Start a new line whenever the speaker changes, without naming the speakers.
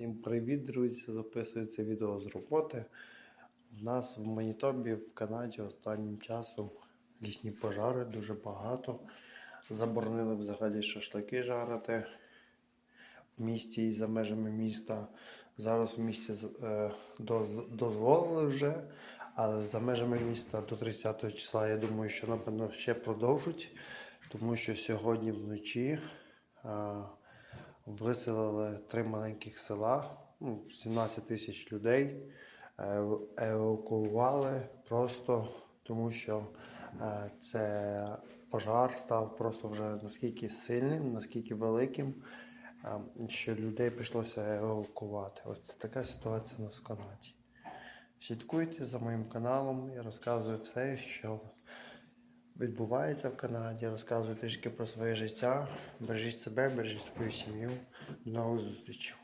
Всім привіт, друзі! Записую це відео з роботи. У нас в Манітобі в Канаді останнім часом лісні пожари дуже багато. Заборонили взагалі шашлики жарити в місті і за межами міста. Зараз в місті е, дозволили вже, але за межами міста до 30 числа я думаю, що напевно ще продовжуть, тому що сьогодні вночі. Виселили три маленьких села, ну, 17 тисяч людей. е, Евакуювали просто тому, що е, це пожар став просто вже наскільки сильним, наскільки великим, е, що людей прийшлося евакувати. Ось така ситуація у нас. Слідкуйте за моїм каналом, я розказую все, що відбувається в Канаді, розказую трішки про своє життя. Бережіть себе, бережіть свою сім'ю. До нових зустрічей.